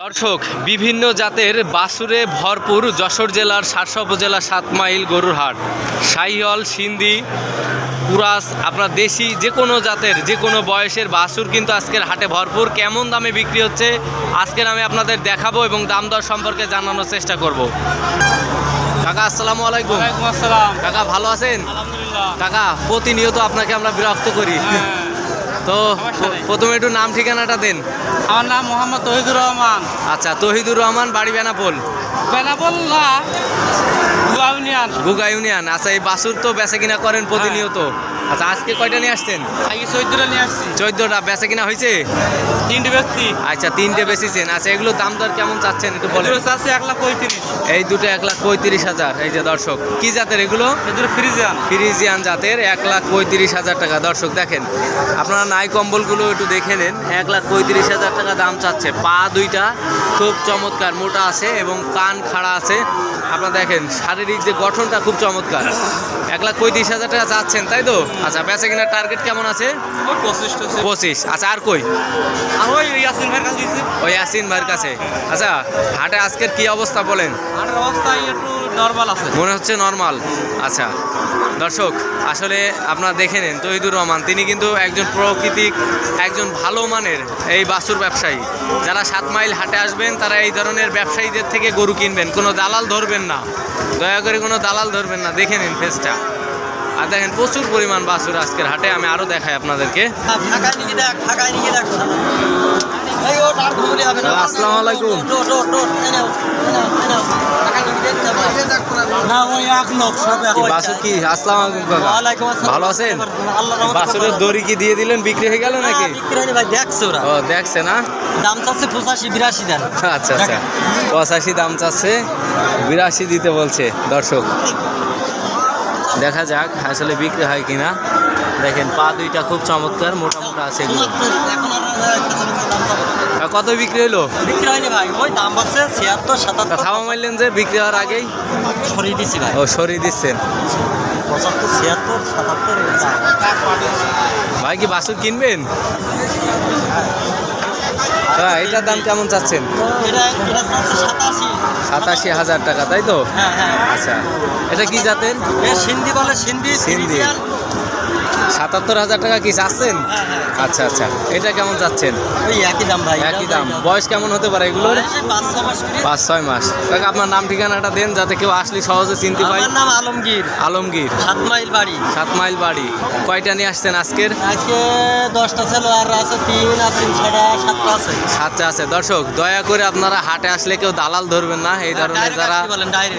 দর্শক বিভিন্ন জাতের বাসুরে ভরপুর যশোর জেলার সারসা উপজেলা সাত মাইল গরুর হাট। সাইহল সিন্ধি কুরাস আপনার দেশি যে কোনো জাতের যে কোনো বয়সের বাসুর কিন্তু আজকের হাটে ভরপুর। কেমন দামে বিক্রি হচ্ছে আজকের আমি আপনাদের দেখাবো এবং দাম দর সম্পর্কে জানানোর চেষ্টা করব। কাকা আসসালামু আলাইকুম। আসসালাম। কাকা ভালো আছেন? আলহামদুলিল্লাহ। কাকা প্রতিনিয়ত আপনাকে আমরা বিরক্ত করি। হ্যাঁ। তো প্রথমে একটু নাম ঠিকানাটা দেন। আমার নাম মোহাম্মদ তহিদুর রহমান। আচ্ছা তহিদুর রহমান বাড়ি বেনাপোল? বেনাপোল না গুগা ইউনিয়ন। গুগা ইউনিয়ন। আচ্ছা এই বাসুর তো বেচা কিনা করেন প্রতিনিয়ত। আচ্ছা আজকে কয়টা নিয়ে আসছেন? আগে চৈত্রে নিয়ে আসছি। চোদ্দটা বেচা কিনা হয়েছে তিনটে ব্যক্তি আচ্ছা তিনটে বেশিছেন আচ্ছা এগুলো দাম দর কেমন চাচ্ছেন একটু বলেন? চাচ্ছে এক লাখ পঁয়ত্রিশ। এই দুটো এক লাখ পঁয়ত্রিশ হাজার এই যে দর্শক। কি জাতের এগুলো? এদের ফ্রিজান ফ্রিজিয়ান জাতের এক লাখ পঁয়ত্রিশ হাজার টাকা। দর্শক দেখেন আপনারা নাই কম্বলগুলো একটু দেখে নেন। এক লাখ পঁয়ত্রিশ হাজার টাকা দাম চাচ্ছে। পা দুইটা খুব চমৎকার মোটা আছে এবং কান খাড়া আছে। আপনারা দেখেন শারীরিক যে গঠনটা খুব চমৎকার। এক লাখ পঁয়ত্রিশ হাজার টাকা চাচ্ছেন তাই তো? আচ্ছা বেচা কিনার টার্গেট কেমন আছে? পঁচিশ আচ্ছা আর কই? ওই ইয়াসিন ভাইয়ের কাছে ওই ইয়াসিন ভাইয়ের কাছে। আচ্ছা হাটে আজকের কি অবস্থা বলেন? হাটের অবস্থা একটু নর্মাল আছে। মনে হচ্ছে নর্মাল আচ্ছা দর্শক আসলে আপনারা দেখে নেন তহিদুর রহমান তিনি কিন্তু একজন প্রকৃতিক একজন ভালো মানের এই বাসুর ব্যবসায়ী। যারা সাত মাইল হাটে আসবেন তারা এই ধরনের ব্যবসায়ীদের থেকে গরু কিনবেন। কোনো দালাল ধরবেন না। দয়া করে কোনো দালাল ধরবেন না। দেখে নিন ফেসটা। আর দেখেন প্রচুর পরিমাণ বাসুর আজকের হাটে আমি আরও দেখাই আপনাদেরকে। আসসালামু আলাইকুম। ভালো আছেন? বাসুরের দড়ি কি দিয়ে দিলেন? বিক্রি হয়ে গেল নাকি? বিক্রি হয়নি ভাই দেখছ ওরা। ও দেখছে না? দাম চাচ্ছে পঁচাশি বিরাশি দেন। আচ্ছা আচ্ছা। পঁচাশি দাম চাচ্ছে বিরাশি দিতে বলছে দর্শক। দেখা যাক আসলে বিক্রি হয় কিনা। দেখেন পা দুইটা খুব চমৎকার মোটা মোটা আছে এগুলো। কত বিক্রি হলো বিক্রি হয়নি ভাই ওই দাম বলছে ছিয়াত্তর তা সাতাত্তর থামা মারলেন যে বিক্রি হওয়ার আগেই সরিয়ে দিছি ভাই। ও সরিয়ে দিচ্ছেন। পঁচাত্তর ছিয়াত্তর সাতাত্তর ভাই কি বাসুর কিনবেন? হ্যাঁ। এটার দাম কেমন চাচ্ছেন? এটা এটা চাচ্ছে সাতাশি। সাতাশি হাজার টাকা তাই তো? হ্যাঁ হ্যাঁ। আচ্ছা এটা কি জাতের? সিন্ধি বলে সিন্ধি সিন্ধি। সাতাত্তর হাজার টাকা কি চাচ্ছেন? হ্যাঁ, হ্যাঁ। আচ্ছা আচ্ছা। এটা কেমন চাচ্ছেন? ওই একই দাম ভাই একই দাম। বয়স কেমন হতে পারে এগুলোর? পাঁচ ছয় মাস কাকা আপনার নাম ঠিকানাটা দেন যাতে কেউ আসলে সহজে চিনতে পারে আমার নাম আলমগীর। আলমগীর। সাত মাইল বাড়ি। সাত মাইল বাড়ি। কয়টা নিয়ে আসছেন আজকের? আজকে দশটা ছিল আর আছে তিন আর তিন ছটা সাতটা আছে। সাতটা আছে। দর্শক দয়া করে আপনারা হাটে আসলে কেউ দালাল ধরবেন না। এই ধরনের যারা।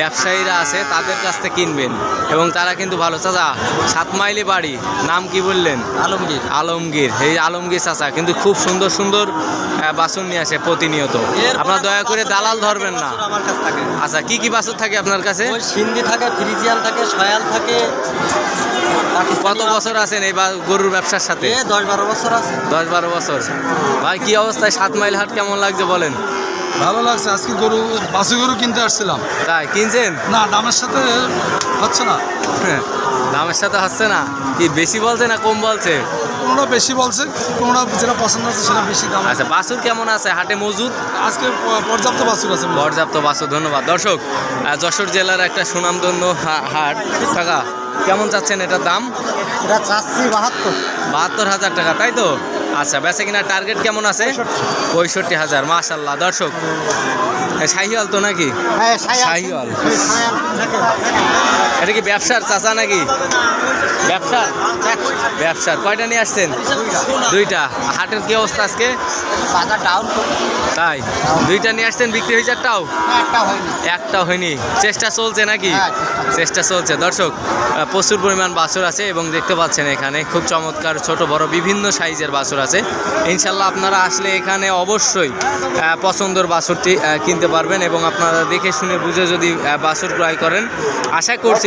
ব্যবসায়ীরা আছে তাদের কাছ থেকে কিনবেন। এবং তারা কিন্তু ভালো। চাচা সাত মাইলে বাড়ি। নাম কি বললেন? আলমগীর। আলমগীর। এই আলমগীর চাচা কিন্তু খুব সুন্দর সুন্দর বাসন নিয়ে আসে প্রতিনিয়ত। আপনার দয়া করে দালাল ধরবেন না। আমার কাছে থাকে। আচ্ছা কি কি বাসন থাকে আপনার কাছে? সিন্ধি থাকে ফ্রিজিয়ান থাকে সয়াল থাকে। কত বছর আছেন এই গরুর ব্যবসার সাথে? দশ বারো বছর আছে। দশ বারো বছর। ভাই কি অবস্থায় সাত মাইল হাট কেমন লাগছে বলেন? ভালো লাগছে আজকে গরু বাসি গরু কিনতে আসছিলাম। তাই কিনছেন? না দামের সাথে হচ্ছে না। হ্যাঁ, দামের সাথে হচ্ছে না। কি বেশি বলছে না কম বলছে? কোনোটা বেশি বলছে কোনোটা যেটা পছন্দ আছে সেটা বেশি দাম। আচ্ছা বাসুর কেমন আছে? হাটে মজুদ? আজকে পর্যাপ্ত বাছুর আছে পর্যাপ্ত বাসুর ধন্যবাদ। দর্শক যশোর জেলার একটা সুনামধন্য হা- হাট কাকা কেমন চাচ্ছেন এটার দাম? এটা চাচ্ছি বাহাত্তর। বাহাত্তর হাজার টাকা তাই তো? আচ্ছা বেচা কিনা টার্গেট কেমন আছে? পঁয়ষট্টি। হাজার মাশাল্লাহ দর্শক শাহিওয়াল তো নাকি? হ্যাঁ শাহিওয়াল। এটা কি ব্যবসার চাচা নাকি? ব্যবসার? ব্যবসার। কয়টা নিয়ে আসছেন? দুইটা। হাটের কি অবস্থা আজকে? ডাউন তাই? দুইটা নিয়ে আসছেন বিক্রি হয়েছে একটাও? একটা হয়নি। চেষ্টা চলছে নাকি? হ্যাঁ, চেষ্টা চলছে। দর্শক প্রচুর পরিমাণ বাছুর আছে এবং দেখতে পাচ্ছেন এখানে খুব চমৎকার ছোট বড় বিভিন্ন সাইজের বাছুর আছে। ইনশাল্লাহ আপনারা আসলে এখানে অবশ্যই পছন্দর বাছুরটি কিনতে পারবেন এবং আপনারা দেখে শুনে বুঝে যদি বাছুর ক্রয় করেন আশা করছি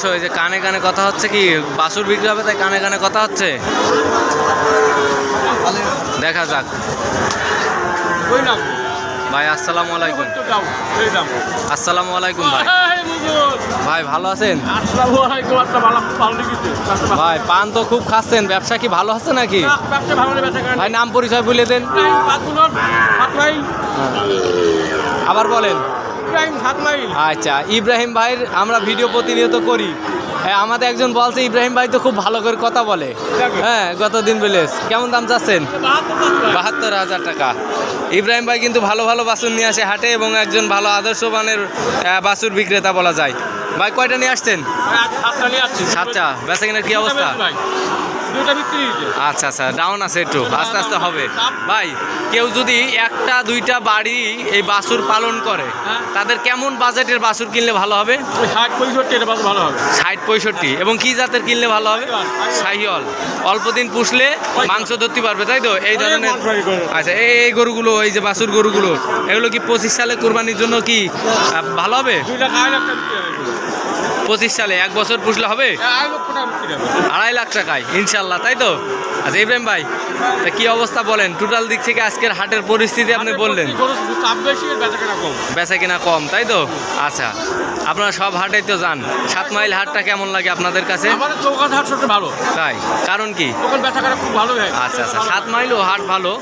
দর্শক এই যে কানে কানে কথা হচ্ছে কি বাসুর বিক্রি হবে তাই কানে কানে কথা হচ্ছে? দেখা যাক। ভাই আসসালামু আলাইকুম। আসসালামু আলাইকুম ভাই। ভাই ভালো আছেন? ভালো লিখিতে ভাই পান তো খুব খাচ্ছেন ব্যবসা কি ভালো আছে নাকি? ভাই নাম পরিচয় বলে দেন। আবার বলেন। ইব্রাহিম আচ্ছা ইব্রাহিম ভাইয়ের আমরা ভিডিও প্রতিনিয়ত করি। হ্যাঁ আমাদের একজন বলছে ইব্রাহিম ভাই তো খুব ভালো করে কথা বলে। হ্যাঁ গত দিন বলেস কেমন দাম চাচ্ছেন? বাহাত্তর হাজার টাকা। ইব্রাহিম ভাই কিন্তু ভালো ভালো বাছুর নিয়ে আসে হাটে এবং একজন ভালো আদর্শবানের বাছুর বিক্রেতা বলা যায়। ভাই কয়টা নিয়ে আসছেন? সাতটা বেচা কিনার কি অবস্থা? দুটা বিক্রি আচ্ছা আচ্ছা ডাউন আছে একটু আস্তে আস্তে হবে। ভাই কেউ যদি একটা দুইটা বাড়ি এই বাছুর পালন করে হ্যাঁ। তাদের কেমন বাজেটের বাছুর কিনলে ভালো হবে? ষাট পঁয়ষট্টি এটা ভালো হবে। ষাট পঁয়ষট্টি এবং কি জাতের কিনলে ভালো হবে? শাহিওয়াল অল্প দিন পুষলে মাংস ধরতে পারবে তাই তো? এই ধরনের আচ্ছা এই এই গরুগুলো এই যে বাছুর গরুগুলো এগুলো কি পঁচিশ সালে কোরবানির জন্য কি ভালো হবে। পঁচিশ সালে এক বছর পুষলে হবে? আড়াই লাখ টাকায় ইনশাল্লাহ তাই তো? আচ্ছা ইব্রাহিম ভাই তা কি অবস্থা বলেন? টোটাল দিক থেকে আজকের হাটের পরিস্থিতি আপনি বললেন। বেচা কিনা কম তাই তো? আচ্ছা আপনারা সব হাটেই তো যান। সাত মাইল হাটটা কেমন লাগে আপনাদের কাছে? আমাদের চৌকাত হাট সবচেয়ে ভালো। তাই? কারণ কি? ওখানে খুব ভালো হয়। আচ্ছা আচ্ছা। সাত মাইলও হাট ভালো।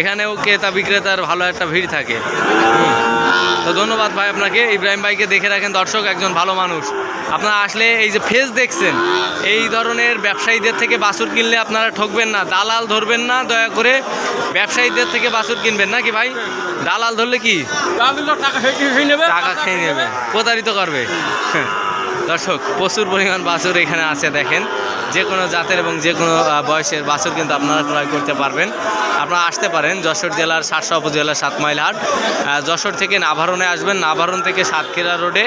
এখানেও ক্রেতা বিক্রেতার ভালো একটা ভিড় থাকে। তো ধন্যবাদ ভাই আপনাকে। ইব্রাহিম ভাইকে দেখে রাখেন দর্শক একজন ভালো মানুষ। আপনারা আসলে এই যে ফেস দেখছেন এই ধরনের ব্যবসায়ীদের থেকে বাছুর কিনলে আপনারা ঠকবেন না। দালাল ধরবেন না দয়া করে। ব্যবসায়ীদের থেকে বাছুর কিনবেন নাকি ভাই? দালাল ধরলে কি? টাকা খেয়ে নেবে টাকা খেয়ে নেবে। প্রতারিত করবে। দর্শক প্রচুর পরিমাণ বাছুর এখানে আছে দেখেন। যে কোনো জাতের এবং যে কোনো বয়সের বাছুর কিন্তু আপনারা ক্রয় করতে পারবেন। আপনারা আসতে পারেন যশোর জেলার সাতশা উপজেলার সাত মাইল হাট। যশোর থেকে নাভারণে আসবেন। নাভারণ থেকে সাতক্ষীরা রোডে।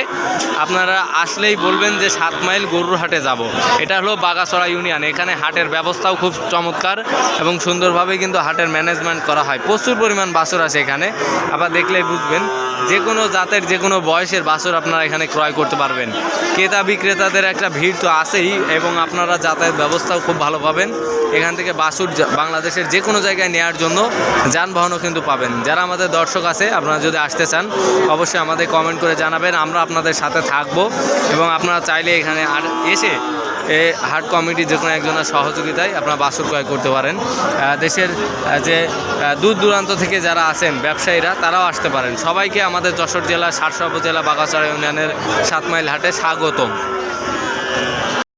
আপনারা আসলেই বলবেন যে সাত মাইল গরুর হাটে যাব। এটা হলো বাগাছড়া ইউনিয়ন। এখানে হাটের ব্যবস্থাও খুব চমৎকার এবং সুন্দরভাবে কিন্তু হাটের ম্যানেজমেন্ট করা হয়। প্রচুর পরিমাণ বাছুর আছে এখানে। আবার দেখলেই বুঝবেন। যে কোনো জাতের যে কোনো বয়সের বাছুর আপনারা এখানে ক্রয় করতে পারবেন। ক্রেতা বিক্রেতাদের একটা ভিড় তো আছেই এবং আপনারা যাতায়াত ব্যবস্থাও খুব ভালো পাবেন। এখান থেকে বাসুর বাংলাদেশের যে কোনো জায়গায় নেওয়ার জন্য যানবাহনও কিন্তু পাবেন। যারা আমাদের দর্শক আছে, আপনারা যদি আসতে চান, অবশ্যই আমাদের কমেন্ট করে জানাবেন। আমরা আপনাদের সাথে থাকব এবং আপনারা চাইলে এখানে আর এসে এ হাট কমিটি যে কোনো একজনের সহযোগিতায় আপনারা বাছুর ক্রয় করতে পারেন। দেশের যে দূর দূরান্ত থেকে যারা আছেন ব্যবসায়ীরা, তারাও আসতে পারেন। সবাইকে আমাদের যশোর জেলা সারসব জেলা বাগাছড়া ইউনিয়নের সাত মাইল হাটে স্বাগতম।